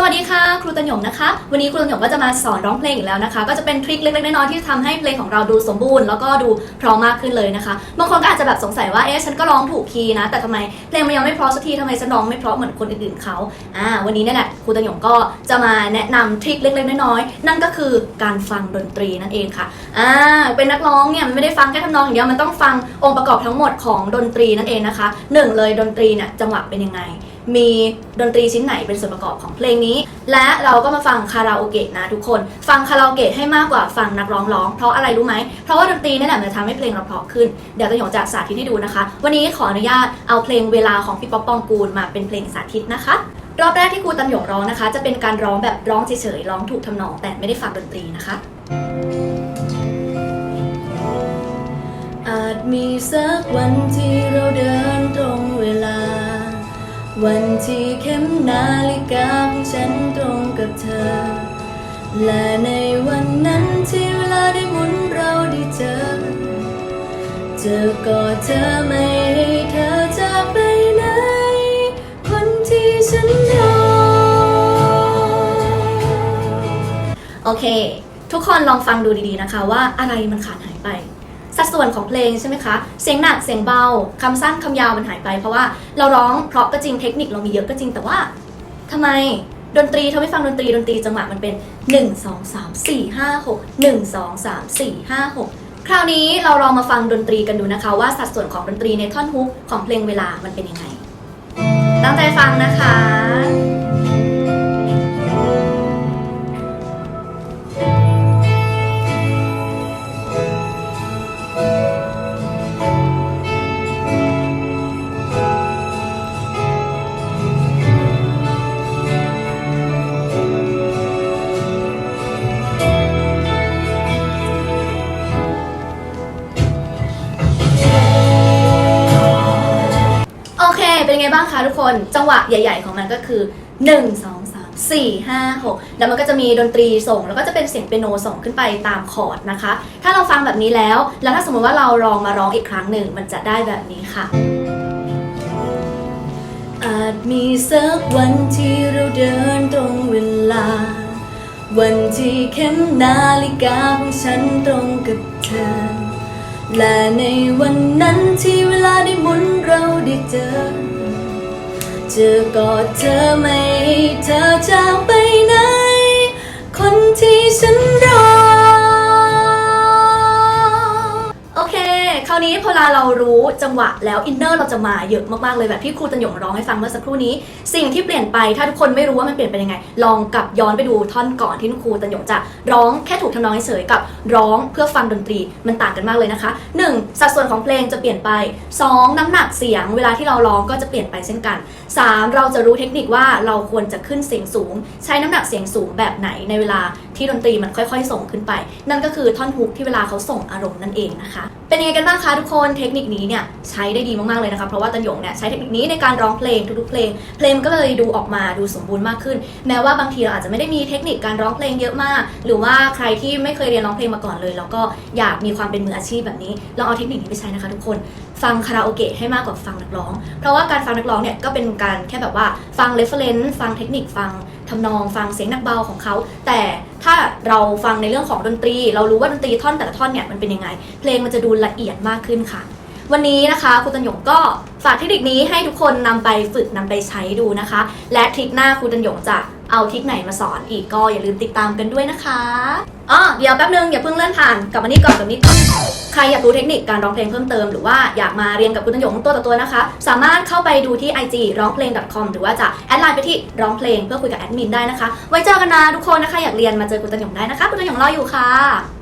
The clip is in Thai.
สวัสดีค่ะ ครูตันหยงนะคะ วันนี้ครูตันหยงก็จะมาสอนร้องเพลงอีกแล้วนะคะ ก็จะเป็นทริคเล็กๆน้อยๆที่ทำให้เพลงของเราดูสมบูรณ์แล้วก็ดูพราะมมากขึ้นเลยนะคะบางคนก็อาจจะแบบสงสัยว่าเอ๊ะฉันก็ร้องถูกคีย์นะ แต่ทำไมเพลงมันยังไม่เพราะสักทีทำไมฉันร้องไม่เพราะเหมือนคนอื่นๆเขาอ่าวันนี้เนี่ยแหละครูตันหยงก็จะมาแนะนำทริคเล็กๆน้อยๆนั่นก็คือการฟังดนตรีนั่นเองค่ะอ่าเป็นนักร้องเนี่ยมันไม่ได้ฟังแค่ทำนองอย่างเดียวมันต้องฟังองค์ประกอบทั้งหมดของดนตรีนั่นเองนะคะหนึ่งเลยดนตรีเนี่ยจังหวะเป็นยังไงมีดนตรีชิ้นไหนเป็นส่วนประกอบของเพลงนี้ และเราก็มาฟังคาราโอเกะนะทุกคน ฟังคาราโอเกะให้มากกว่าฟังนักร้องร้อง เพราะอะไรรู้ไหม เพราะว่าดนตรีนี่แหละมันจะทำให้เพลงเราเพราะขึ้น เดี๋ยวจะหยงจะสาธิตให้ดูนะคะ วันนี้ขออนุญาตเอาเพลงเวลาของพี่ป๊อปปองกูลมาเป็นเพลงสาธิตนะคะรอบแรกที่ครูตันหยงร้องนะคะ จะเป็นการร้องแบบร้องเฉยๆร้องถูกทำนองแต่ไม่ได้ฟังดนตรีนะคะอาจมีสักวันที่เราเดินตรงเวลา วันที่เข็มนาฬิกาของฉันตรงกับเธอ และในวันนั้นที่เวลาได้หมุนเราได้เจอ เจอกอดเธอไม่ให้เธอจากไปไหน คนที่ฉันรอ โอเค ทุกคนลองฟังดูดีๆนะคะว่าอะไรมันขาดหายไป สัดส่วนของเพลงใช่ไหมคะ เสียงหนัก เสียงเบาคำสั้นคำยาวมันหายไป เพราะว่าเราร้องเพราะก็จริง เทคนิคเรามีเยอะก็จริง แต่ว่าทำไมดนตรีเธอไม่ฟังดนตรีดนตรีจังหวะมันเป็น 1 2 3 4 5 6 1 2 3 4 5 6 คราวนี้เราลองมาฟังดนตรีกันดูนะคะ ว่าสัดส่วนของดนตรีในท่อนฮุกของเพลงเวลามันเป็นยังไง ตั้งใจฟังนะคะ เป็นไงบ้างคะทุกคน จังหวะใหญ่ ๆ ของมันก็คือ 1 2 3 4 5 6 แล้วมันก็จะมีดนตรีส่ง แล้วก็จะเป็นเสียงเปียโนส่งขึ้นไปตามคอร์ดนะคะ ถ้าเราฟังแบบนี้แล้ว แล้วถ้าสมมติว่าเราลองมาร้องอีกครั้งหนึ่งมันจะได้แบบนี้ค่ะอาจมีสักวันที่เราเดินตรงเวลา วันที่เข็มนาฬิกาของฉันตรงกับเธอ และในวันนั้นที่เวลาได้หมุนเราได้เจอ จะกอดเธอไม่ให้เธอจากไปไหน คนที่ฉันาวนี้พอเรารู้จังหวะแล้วอินเนอร์เราจะมาเยอะมากๆเลยแบบที่ครูตันหยงร้องให้ฟังเมื่อสักครู่นี้ สิ่งที่เปลี่ยนไปถ้าทุกคนไม่รู้ว่ามันเปลี่ยนไปยังไง ลองกลับย้อนไปดูท่อนก่อนที่ครูตันหยงจะร้องแค่ถูกทำนองเฉยกับร้องเพื่อฟังดนตรีมันต่างกันมากเลยนะคะ 1. สัดส่วนของเพลงจะเปลี่ยนไป 2. น้ำหนักเสียงเวลาที่เราร้องก็จะเปลี่ยนไปเช่นกัน 3. เราจะรู้เทคนิคว่าเราควรจะขึ้นเสียงสูง ใช้น้ำหนักเสียงสูงแบบไหนในเวลา ที่ดนตรีมันค่อยๆ ส่งขึ้นไป นั่นก็คือท่อนฮุกที่เวลาเขาส่งอารมณ์นั่นเองนะคะ เป็นยังไงกันบ้างคะทุกคนเทคนิคนี้เนี่ยใช้ได้ดีมากๆเลยนะคะเพราะว่าตันหยงเนี่ยใช้เทคนิคนี้ในการร้องเพลงทุกๆเพลง เพลงก็เลยดูออกมาดูสมบูรณ์มากขึ้น แม้ว่าบางทีเราอาจจะไม่ได้มีเทคนิคการร้องเพลงเยอะมาก หรือว่าใครที่ไม่เคยเรียนร้องเพลงมาก่อนเลย แล้วก็อยากมีความเป็นมืออาชีพแบบนี้ลองเอาเทคนิคนี้ไปใช้นะคะทุกคน ฟังคาราโอเกะให้มากกว่าฟังนักร้อง เพราะว่าการฟังนักร้องเนี่ยก็เป็นการแค่แบบว่าฟังเรฟเฟรนซ์ฟังเทคนิคฟังทำนองฟังเสียงนักเบาของเขา แต่ถ้าเราฟังในเรื่องของดนตรี เรารู้ว่าดนตรีท่อนแต่ละท่อนเนี่ยมันเป็นยังไง เพลงมันจะดูละเอียดมากขึ้นค่ะ วันนี้นะคะครูตันหยงก็ฝากเทคนิคนี้ให้ทุกคนนำไปฝึกนำไปใช้ดูนะคะ และทริคหน้าครูตันหยงจะ เอาทิศไหนมาสอนอีกก็อย่าลืมติดตามกันด้วยนะคะอ๋อเดี๋ยวแป๊บนึงอย่าเพิ่งเลื่อนผ่านกลับมานี่ก่อนกลับนี่ก่อนใครอยากรู้เทคนิคการร้องเพลงเพิ่มเติมหรือว่าอยากมาเรียนกับคุณตันหยงตัวต่อตัวนะคะ สามารถเข้าไปดูที่ IG ร้องเพลง .com หรือว่าจะแอดไลน์ไปที่ร้องเพลงเพื่อคุยกับแอดมินได้นะคะ ไว้เจอกันนะทุกคนนะคะ อยากเรียนมาเจอคุณตันหยงได้นะคะ คุณตันหยงรออยู่ค่ะ